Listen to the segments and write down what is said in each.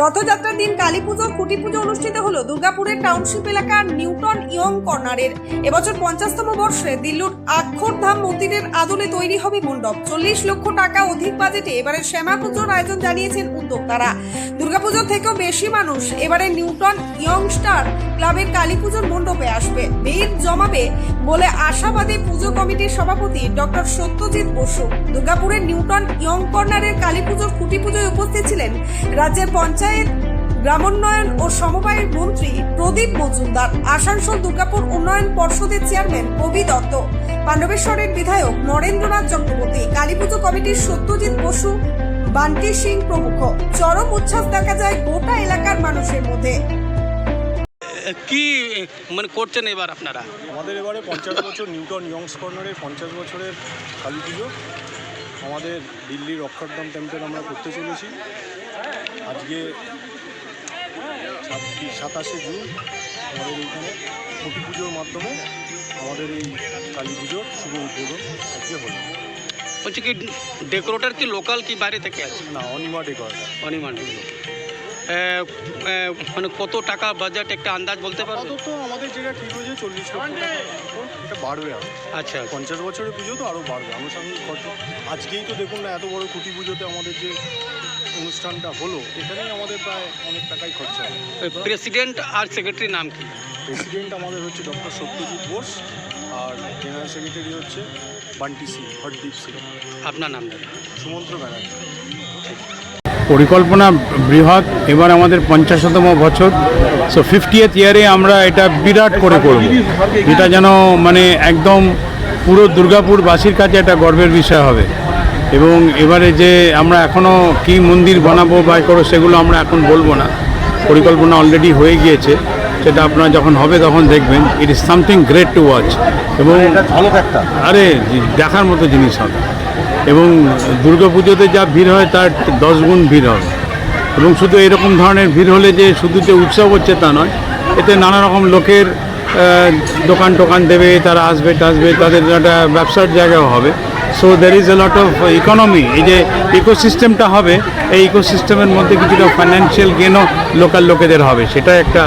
রথযাত্রার দিন কালী পুজো, খুঁটি পুজো অনুষ্ঠিত হলো দুর্গাপুরের টাউনশিপ এলাকার নিউটন ইয়ং কর্নারের। এবছর পঞ্চাশতম বর্ষে দিল্লুর আক্ষরধাম মন্দিরের আদলে তৈরি হবে মণ্ডপ। চল্লিশ লক্ষ টাকা অধিক বাজেটে এবারে শ্যামা পুজোর আয়োজন জানিয়েছেন উদ্যোক্তারা। দুর্গাপুজোর থেকেও বেশি মানুষ এবারে নিউটন ইয়ং স্টার ক্লাবের কালী পুজোর মণ্ডপে আসবে। জমাবে বলে আশাবাদী পুজো কমিটির সভাপতি ডক্টর সত্যজিৎ বসু। দুর্গাপুরের নিউটন ইয়ং কর্নারের কালী পুজোর খুঁটি পুজোয় উপস্থিত ছিলেন রাজ্যের পঞ্চায়েত, গ্রামোন্নয়ন ও সমবায়ের মন্ত্রী প্রদীপ মজুমদার, আসানসোল দুর্গাপুর উন্নয়ন পর্ষদের চেয়ারম্যান কবি দত্ত, পাণ্ডবেশ্বরের বিধায়ক নরেন্দ্রনাথ চক্রবর্তী, কালী পুজো কমিটির সত্যজিৎ বসু, বান্টি সিং প্রমুখ। চরম উচ্ছ্বাস দেখা যায় গোটা এলাকার মানুষের মধ্যে। কি মানে করছেন এবার আপনারা? আমাদের এবারে পঞ্চাশ বছর নিউটন ইয়ংস কর্নারের পঞ্চাশ বছরের কালী পুজো। আমাদের দিল্লির অক্ষরধাম টেম্পেল আমরা করতে চলেছি। আজকে সাতাশে জুন আমাদের এইখানে খুঁটি পুজোর মাধ্যমে আমাদের এই কালী পুজোর শুভ উদ্বোধন আজকে হলো। বলছি কি ডেকোরেটার কি লোকাল কি বাইরে থেকে আছে? না অনিমা ডেকোরেটার। অনিমান মানে কত টাকা বাজেট একটা আন্দাজ বলতে পারবেন তো আমাদের যেটা ঠিক হয়েছে চল্লিশ লক্ষ টাকা। এটা বাড়বে আরও আচ্ছা পঞ্চাশ বছরের পুজো তো আরও বাড়বে। আনুষঙ্গিক খরচ আজকেই তো দেখুন না এত বড় কুটি পুজোতে আমাদের যে অনুষ্ঠানটা হলো এখানেই আমাদের প্রায় অনেক টাকাই খরচা হবে প্রেসিডেন্ট আর সেক্রেটারি নাম কি? প্রেসিডেন্ট আমাদের হচ্ছে ডক্টর সত্যজিৎ বোস আর জেনারেল সেক্রেটারি হচ্ছে বান্টি সিং হরদীপ সিং আপনার নাম দাদা? সুমন্ত্র ব্যানার্জি। পরিকল্পনা বৃহৎ এবার আমাদের পঞ্চাশতম বছর। সো ফিফটিয়েথ ইয়ারে আমরা এটা বিরাট করে করব। এটা যেন মানে একদম পুরো দুর্গাপুরবাসীর কাছে একটা গর্বের বিষয় হবে। এবং এবারে যে আমরা এখনও কি মন্দির বানাবো বা করো সেগুলো আমরা এখন বলব না। পরিকল্পনা অলরেডি হয়ে গিয়েছে। সেটা আপনারা যখন হবে তখন দেখবেন। It is something great to watch এবং আরে দেখার মতো জিনিস হবে। এবং দুর্গা পুজোতে যা ভিড় হয়, তার দশ গুণ ভিড় হবে এবং শুধু এরকম ধরনের ভিড় হলে যে শুধু যে উৎসব হচ্ছে তা নয়, এতে নানা রকম লোকের দোকান টোকান দেবে, তারা আসবে, টাসবে, তাদের একটা ব্যবসার জায়গাও হবে। So there is a lot of economy এই যে ইকোসিস্টেমটা হবে, এই ইকোসিস্টেমের মধ্যে কিছুটা ফাইন্যান্সিয়াল গেনও লোকাল লোকেদের হবে। সেটা একটা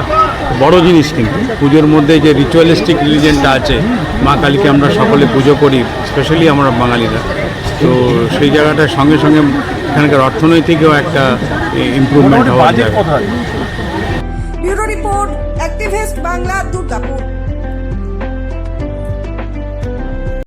বড় জিনিস কিন্তু। পুজোর মধ্যে যে রিচুয়ালিস্টিক রিলিজনটা আছে মা কালীকে আমরা সকলে পুজো করি স্পেশালি আমরা বাঙালিরা। তো সেই জায়গাটার সঙ্গে সঙ্গে এখানকার অর্থনৈতিকও একটা ইমপ্রুভমেন্ট হওয়া যায় রিপোর্ট বাংলা দুর্গাপুর।